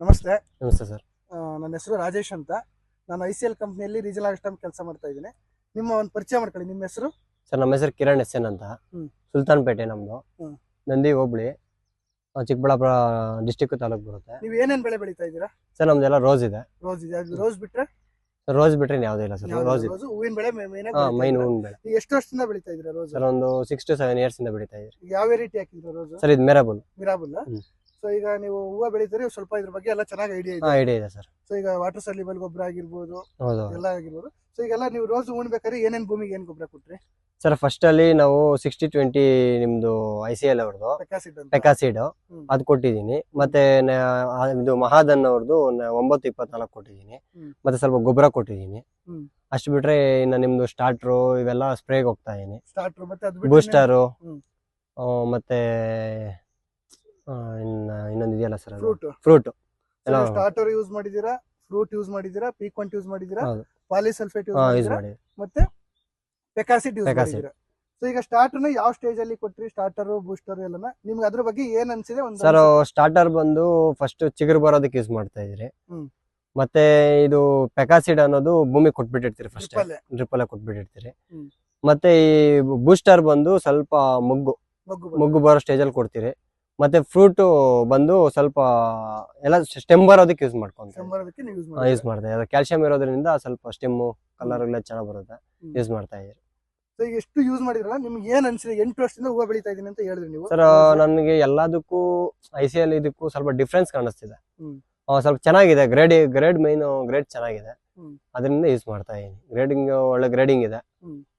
ನಮಸ್ತೆ. ನಮಸ್ತೆ ಸರ್. ನನ್ನ ಹೆಸರು ರಾಜೇಶ್ ಅಂತ. ನಾನು ಐ ಸಿ ಎಲ್ ಕಂಪ್ನಿಯಲ್ಲಿ ರೀಜನಲ್ ಅಸಿಸ್ಟೆಂಟ್ ಕೆಲಸ ಮಾಡ್ತಾ ಇದ್ದೀನಿ. ನಿಮ್ಮ ಒಂದು ಪರಿಚಯ ಮಾಡ್ಕೊಳ್ಳಿ ನಿಮ್ಮ ಹೆಸರು? ಸರ್ ನಮ್ಮ ಹೆಸರು ಕಿರಣ್ ಎಸ್ ಎನ್ ಅಂತ. ಸುಲ್ತಾನ್ ಪೇಟೆ ನಮ್ದು. ಹ್ಮ್. ನಂದಿ ಹೋಬಳಿ ಆ, ಚಿಕ್ಕಬಳ್ಳಾಪುರ ಡಿಸ್ಟಿಕ್ ತಾಲೂಕ್ ಬರುತ್ತೆ. ನೀವು ಏನೇನ್ ಬೆಳೆ ಬೆಳೀತಾ ಇದ್ದೀರಾ? ಸರ್ ನಮ್ದೆಲ್ಲ ರೋಸ್ ಇದೆ. ರೋಸ್ ಇದೆ. ಅದು ರೋಸ್ ಬಿಟ್ರೆ? ಸರ್ ರೋಸ್ ಬಿಟ್ರೆ ಇನ್ನು ಯಾವುದೇ ಇಲ್ಲ ಸರ್. ರೋಸ್ ಇದೆ. ರೋಸ್ ಹೂವಿನ ಬೆಳೆ ಮೇನ್ ಹಾ ಮೈನ್ ಹೂವಿನ ಬೆಳೆ. ಎಷ್ಟು ವರ್ಷದಿಂದ ಬೆಳೀತಾ ಇದ್ದೀರಾ ರೋಸ್ ಸರ್ ಒಂದು ಸಿಕ್ಸ್ ಟು ಸೆವೆನ್ ಇಯರ್ಸ್ ಇಂದ ಬೆಳೀತಾ ಇದ್ರಿ ಯಾವ ರೀತಿ ಹಾಕಿದ್ರೆ ರೋಸ್ ಸರ್ ಇದು ಮೆರಬಲ್ ಮಿರಾಬಲ್ ಹ್ಮ್. ಸೊ ಈಗ ನೀವು ಹೂವು ಬೆಳಿತೀರಿ ಸ್ವಲ್ಪ ಇದ್ರ ಬಗ್ಗೆ ಎಲ್ಲ ಚೆನ್ನಾಗಿ ಐಡಿಯಾ ಇದೆ. ಐಡಿಯಾ ಇದೆ ಸರ್. ಸೊ ಈಗ ವಾಟರ್ ಸಲ್ಲಿಬಲ್ ಗೊಬ್ಬರ ಆಗಿರ್ಬೋದು ಹೌದು ಎಲ್ಲ ಆಗಿರ್ಬೋದು. ಸೊ ಈಗೆಲ್ಲ ನೀವು ರೋಸ್ ಉಣ್ಬೇಕಾದ್ರೆ ಏನೇನು ಭೂಮಿಗೆ ಏನ್ ಗೊಬ್ಬರ ಕೊಟ್ರಿ? ಸರ್ ಫಸ್ಟ್ ಅಲ್ಲಿ ನಾವು ಸಿಕ್ಸ್ಟಿ ಟ್ವೆಂಟಿ ನಿಮ್ದು ಐ ಸಿ ಎಲ್ ಅವ್ರದ್ದು ಪೆಕಾಸಿಡ್ ಅಂತ. ಪೆಕಾಸಿಡ್ ಹ್ಮ್. ಅದು ಕೊಟ್ಟಿದ್ದೀನಿ. ಮತ್ತೆ ನ- ಇದು ಮಹಾದನ್ ಅವ್ರದ್ದು ನ- ಒಂಬತ್ತು ಇಪ್ಪತ್ನಾಲ್ಕು ಕೊಟ್ಟಿದ್ದೀನಿ. ಹ್ಮ್. ಮತ್ತೆ ಸ್ವಲ್ಪ ಗೊಬ್ಬರ ಕೊಟ್ಟಿದ್ದೀನಿ. ಹ್ಮ್. ಅಷ್ಟು ಬಿಟ್ರೆ ಇನ್ನು ನಿಮ್ದು ಸ್ಟಾರ್ಟ್ರು ಇವೆಲ್ಲ ಸ್ಪ್ರೇಗೆ ಹೋಗ್ತಾ ಇದೀನಿ. ಸ್ಟಾರ್ಟರ್ ಮತ್ತೆ ಅದು ಬೂಸ್ಟರು ಹ್ಮ್. ಮತ್ತೆ ಆ, ಇನ್ನೊಂದು ಇದೆಯಲ್ಲ ಸರ್ ಫ್ರೂಟ್ ಫ್ರೂಟ್ ಎಲ್ಲ ಸ್ಟಾರ್ಟರ್ ಯೂಸ್ ಮಾಡಿದೀರಾ ಫ್ರೂಟ್ ಯೂಸ್ ಮಾಡಿದೀರಾ ಪೀಕ್ವಂಟ್ ಯೂಸ್ ಮಾಡಿದೀರಾ. ಪಾಲಿಸಲ್ಫೇಟ್ ಯೂಸ್ ಮಾಡಿ ಮತ್ತೆ ಪೆಕಾಸಿಡ್ ಯೂಸ್. ಮಾಡಿದೀರಾ ಸೊ ಈಗ ಸ್ಟಾರ್ಟರ್ನ ಯಾವ ಸ್ಟೇಜ್ ಅಲ್ಲಿ ಕೊಟ್ರಿ? ಸ್ಟಾರ್ಟರ್ ಬೂಸ್ಟರ್ ಎಲ್ಲ ನಿಮ್ಗೆ ಅದ್ರ ಬಗ್ಗೆ ಏನ್ ಅನ್ಸಿದೆ? ಒಂದು ಸರ್ ಸ್ಟಾರ್ಟರ್ ಬಂದು ಫಸ್ಟ್ ಚಿಗುರು ಬರೋದಕ್ಕೆ ಯೂಸ್ ಮಾಡ್ತಾ ಇದ್ರಿ. ಮತ್ತೆ ಇದು ಪೆಕಾಸಿಡ್ ಅನ್ನೋದು ಭೂಮಿ ಕೊಟ್ಬಿಟ್ಟಿರ್ತೀರಿ ಫಸ್ಟ್ ಡ್ರಿಪ್ಪಲ್ಲ ಕೊಟ್ಬಿಟ್ಟಿರ್ತೀರಿ. ಮತ್ತೆ ಈ ಬೂಸ್ಟರ್ ಬಂದು ಸ್ವಲ್ಪ ಮೊಗ್ಗು ಮುಗ್ಗು ಬರೋ ಸ್ಟೇಜ್ ಅಲ್ಲಿ ಕೊಡ್ತೀರಿ. ಮತ್ತೆ ಫ್ರೂಟ್ ಬಂದು ಸ್ವಲ್ಪ ಎಲ್ಲ ಸ್ಟೆಮ್ ಬರೋದಕ್ಕೆ ಯೂಸ್ ನೀವು ಯೂಸ್ ಯೂಸ್ ಮಾಡಿ ಮಾಡ್ತಾ ಇದ್ದಾರೆ ಕ್ಯಾಲ್ಸಿಯಂ ಇರೋದ್ರಿಂದ ಸ್ವಲ್ಪ ಸ್ಟೆಮ್ ಕಲರ್ ಎಲ್ಲ ಚೆನ್ನಾಗಿ ಬರುತ್ತೆ. ಯೂಸ್ ಮಾಡ್ತಾ ಇದ್ದೀರಿ ಸೊ ಎಷ್ಟು ಯೂಸ್ ಮಾಡಿದ್ರಲ್ಲ ನಿಮ್ಗೆ ಏನ್ ಅನ್ಸಿದೆ? ಎಂಟು ವರ್ಷದಿಂದ ಹೂವು ಬೆಳೀತಾ ಇದೀನಿ ಅಂತ ಹೇಳಿದ್ರಿ ನೀವು. ಸರ್ ನನಗೆ ಎಲ್ಲದಕ್ಕೂ ಐ ಸಿ ಎಲ್ ಇದಕ್ಕೂ ಸ್ವಲ್ಪ ಡಿಫ್ರೆನ್ಸ್ ಕಾಣಿಸ್ತಿದೆ. ಸ್ವಲ್ಪ ಚೆನ್ನಾಗಿದೆ. ಗ್ರೇಡ್ ಗ್ರೇಡ್ ಮೈನ್ ಗ್ರೇಡ್ ಚೆನ್ನಾಗಿದೆ. ಅದರಿಂದ ಯೂಸ್ ಮಾಡ್ತಾ ಇದೀನಿ ಗ್ರೇಡಿಂಗ್ ಒಳ್ಳೆ ಗ್ರೇಡಿಂಗ್ ಇದೆ.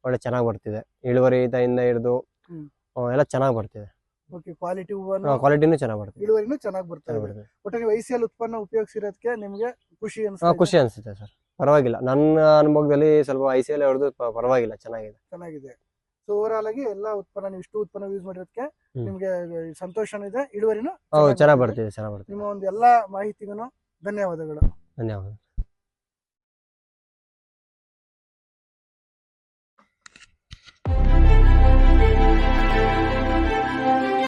ಒಳ್ಳೆ ಚೆನ್ನಾಗಿ ಬರ್ತಿದೆ. ಇಳುವರಿ ಇದೆಯಿಂದ ಹಿಡಿದು. ಎಲ್ಲ ಚೆನ್ನಾಗಿ ಬರ್ತಿದೆ. ಓಕೆ ಕ್ವಾಲಿಟಿ ಹೂವನ್ನು ಕ್ವಾಲಿಟಿನೂ ಚೆನ್ನಾಗಿ ಬರ್ತಿದೆ. ಇಳುವರಿನೂ ಚೆನ್ನಾಗಿ ಬರ್ತಾ ಚೆನ್ನಾಗ್ ಇದೆ. ಬರ್ತಿದೆ. ಒಟ್ಟು ನೀವು ಐ ಸಿ ಎಲ್ ಉತ್ಪನ್ನ ಉಪಯೋಗಿಸಿರೋದಕ್ಕೆ ನಿಮ್ಗೆ ಖುಷಿ ಅನ್ಸುತ್ತೆ. ಖುಷಿ ಅನ್ಸುತ್ತೆ ಸರ್. ಪರವಾಗಿಲ್ಲ. ನನ್ನ ಅನುಭವದಲ್ಲಿ ಸ್ವಲ್ಪ ಐ ಸಿ ಎಲ್ ಅವ್ರದ್ದು ಪರವಾಗಿಲ್ಲ ಚೆನ್ನಾಗಿದೆ. ಚೆನ್ನಾಗಿದೆ. ಸೊ ಓವರ್ ಆಲ್ ಆಗಿ ಎಲ್ಲ ಉತ್ಪನ್ನ ನೀವು ಇಷ್ಟು ಉತ್ಪನ್ನ ಯೂಸ್ ಮಾಡಿರೋದಕ್ಕೆ. ನಿಮ್ಗೆ ಸಂತೋಷನೂ ಇದೆ ಇಳುವರಿನೂ ಚೆನ್ನಾಗಿ ಬರ್ತಿದೆ. ಬರ್ತಿದೆ ಚೆನ್ನಾಗಿ ಬರ್ತಿದೆ. ನಿಮ್ಮ ಒಂದು ಎಲ್ಲಾ ಮಾಹಿತಿಗೂ ಧನ್ಯವಾದಗಳು. ಧನ್ಯವಾದ